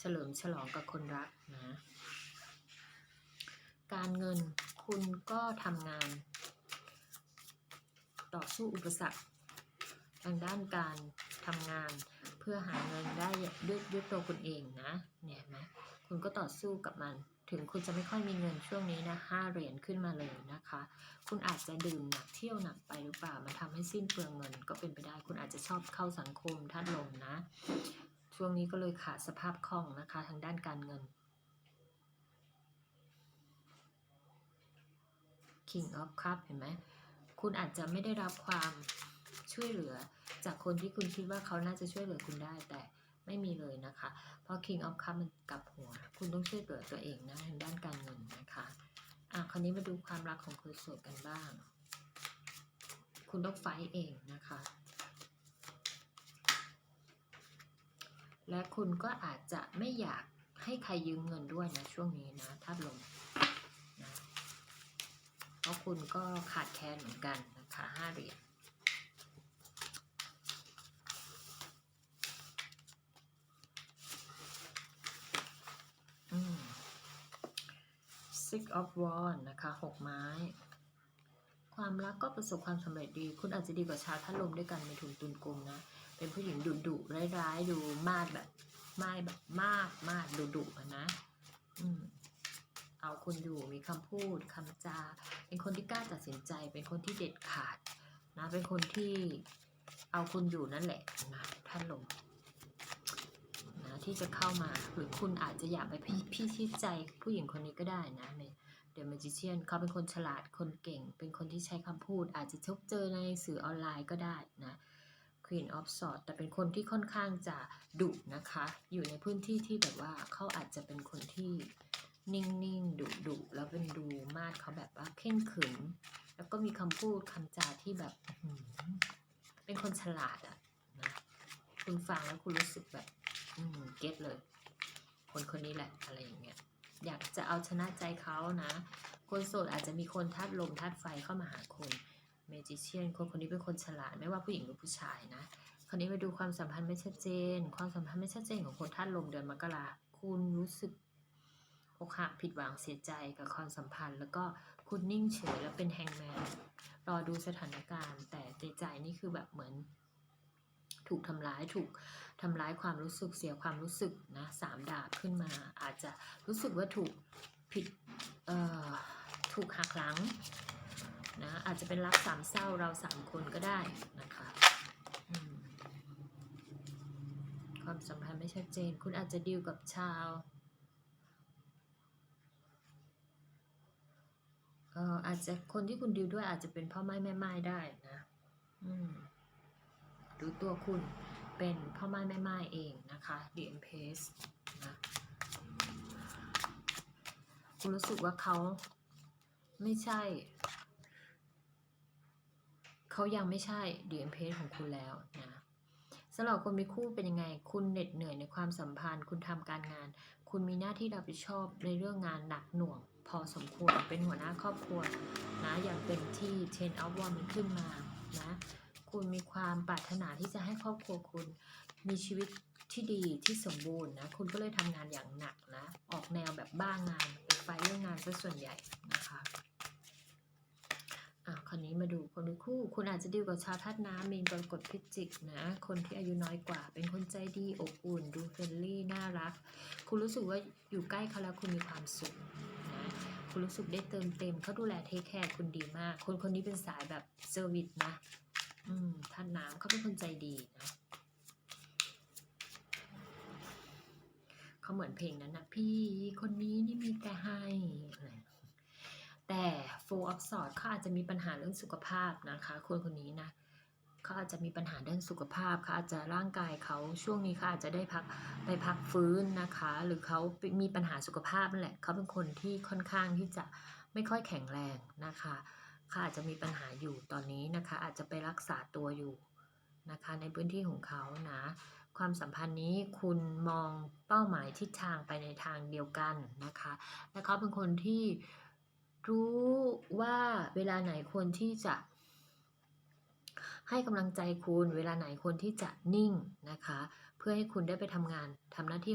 เฉลิมฉลองกับคนรักนะ การเงินคุณก็ทำงาน ต่อสู้อุปสรรค ทางด้านการทำงานเพื่อหาเงินได้ด้วยด้วยตัวคุณเองนะเนี่ยนไหมคุณก็ต่อสู้กับมัน ถึงคุณจะไม่ค่อยมีเงินช่วงนี้นะห้าเหรียญขึ้นมาเลยนะคะ คุณอาจจะดื่มหนักเที่ยวหนักไปหรือเปล่ามันทำให้สิ้นเปลืองเงินก็เป็นไปได้ คุณอาจจะชอบเข้าสังคมท่านลมนะ ช่วงนี้ก็เลยขาดสภาพคล่องนะคะทางด้านการเงิน King of Cup เห็นไหมคุณอาจจะไม่ได้รับความช่วยเหลือจากคนที่คุณคิดว่าเขาน่าจะช่วยเหลือคุณได้แต่ไม่มีเลยนะคะ เพราะ King of Cup มันกลับหัว คุณต้องช่วยเหลือตัวเองนะทางด้านการเงินนะคะอะคราวนี้มาดูความรักของคนโสดกันบ้าง คุณต้องไฟท์เองนะคะ และคุณก็อาจจะไม่อยากให้ใครยืมเงินด้วยนะช่วงนี้นะถ้าลงนะเพราะคุณก็ขาดแคลนเหมือนกันนะคะห้าเหรียญอืม six of wands นะคะหกไม้ ความรักก็ประสบความสำเร็จดี คุณอาจจะดีกว่าชาวท่านลมด้วยกันในทุนตุนกลมนะ เป็นผู้หญิงดุดุๆร้ายๆ ดูมาดแบบไม่แบบมากมากดุดุนะอืมเอาคุณอยู่มีคำพูดคำจา เป็นคนที่กล้าตัดสินใจ เป็นคนที่เด็ดขาดนะ เป็นคนที่เอาคุณอยู่นั่นแหละนะท่านลมนะที่จะเข้ามาหรือคุณอาจจะอยากไปพิพิชิตใจผู้หญิงคนนี้ก็ได้นะเดอะมจิเชียนเขาเป็นคนฉลาดคนเก่ง เป็นคนที่ใช้คำพูด อาจจะชบเจอในสื่อออนไลน์ก็ได้นะ Queen of Swords แต่เป็นคนที่ค่อนข้างจะดุนะคะ อยู่ในพื้นที่ที่แบบว่าเขาอาจจะเป็นคนที่นิ่งๆดุดุๆแล้วเป็นดูมาดเขาแบบว่าเข่งขรึมแล้วก็มีคำพูดคำจาที่แบบเป็นคนฉลาดอะนะคุณฟังแล้วคุณรู้สึกแบบอืมเก็ตเลย คนคนนี้แหละอะไรอย่างเงี้ยอยากจะเอาชนะใจเขานะ คนโสดอาจจะมีคนธาตุลมธาตุไฟเข้ามาหาคุณ เมจิเชียนคนคนนี้เป็นคนฉลาดไม่ว่าผู้หญิงหรือผู้ชายนะคราวนี้มาดูความสัมพันธ์ไม่ชัดเจน ความสัมพันธ์ไม่ชัดเจนของคนธาตุลมเดือนมกราคุณรู้สึกอกหักผิดหวังเสียใจกับความสัมพันธ์ แล้วก็คุณนิ่งเฉยแล้วเป็นแฮงแมนรอดูสถานการณ์ แต่ในใจนี่คือแบบเหมือน ถูกทำร้ายถูกทำร้ายความรู้สึกเสียความรู้สึกนะสามดาบขึ้นมา อาจจะรู้สึกว่าถูกผิดเอ่อถูกหักหลัง นะอาจจะเป็นรักสามเศร้าเราสามคนก็ได้นะคะความสัมพันธ์ไม่ชัดเจน คุณอาจจะดีลกับชาวเอ่ออาจจะคนที่คุณดีลด้วยอาจจะเป็นพ่อไม้แม่ไม้ได้นะอืมหรือตัวคุณเป็นพ่อไม้แม่ไม้เองนะคะ The Empress นะคุณรู้สึกว่าเขาไม่ใช่ เขายังไม่ใช่ The Empress ของคุณแล้วนะสำหรับคนมีคู่เป็นยังไง คุณเหน็ดเหนื่อยในความสัมพันธ์ คุณทำการงาน คุณมีหน้าที่รับผิดชอบในเรื่องงานหนักหน่วง พอสมควรเป็นหัวหน้าครอบครัวนะอย่างเต็มที่ Ten of Wands มันขึ้นมานะคุณมีความปรารถนาที่จะให้ครอบครัวคุณมีชีวิตที่ดีที่สมบูรณ์นะคุณก็เลยทำงานอย่างหนักนะ ออกแนวแบบบ้างานเป็นไฟเรื่องงานซะส่วนใหญ่นะคะ คราวนี้มาดูคนมีคู่ คุณอาจจะดีลกับชาวธาตุน้ำมีนกรกฎพิจิกนะ คนที่อายุน้อยกว่า เป็นคนใจดีอบอุ่น ดูเฟรนลี่น่ารัก คุณรู้สึกว่าอยู่ใกล้เขาแล้วคุณมีความสุขนะคุณรู้สึกได้เติมเต็มเขาดูแลเทคแคร์คุณดีมาก คนคนนี้เป็นสายแบบเซอร์วิสนะ อืมท่านน้ำเขาเป็นคนใจดีนะเขาเหมือนเพลงนั้นนะพี่คนนี้นี่มีแต่ให้ แต่ full of swords เขาอาจจะมีปัญหาเรื่องสุขภาพนะคะคนคนนี้นะเขาอาจจะมีปัญหาด้านสุขภาพเขาอาจจะร่างกายเขาช่วงนี้เขาอาจจะได้พักไปพักฟื้นนะคะ หรือเขามีปัญหาสุขภาพนั่นแหละเขาเป็นคนที่ค่อนข้างที่จะไม่ค่อยแข็งแรงนะคะเขาอาจจะมีปัญหาอยู่ตอนนี้นะคะ อาจจะไปรักษาตัวอยู่นะคะในพื้นที่ของเขานะความสัมพันธ์นี้คุณมองเป้าหมายทิศทางไปในทางเดียวกันนะคะ และเขาเป็นคนที่ รู้ว่าเวลาไหนควรที่จะ ให้กำลังใจคุณ เวลาไหนควรที่จะนิ่งนะคะ เพื่อให้คุณได้ไปทำงานทำหน้าที่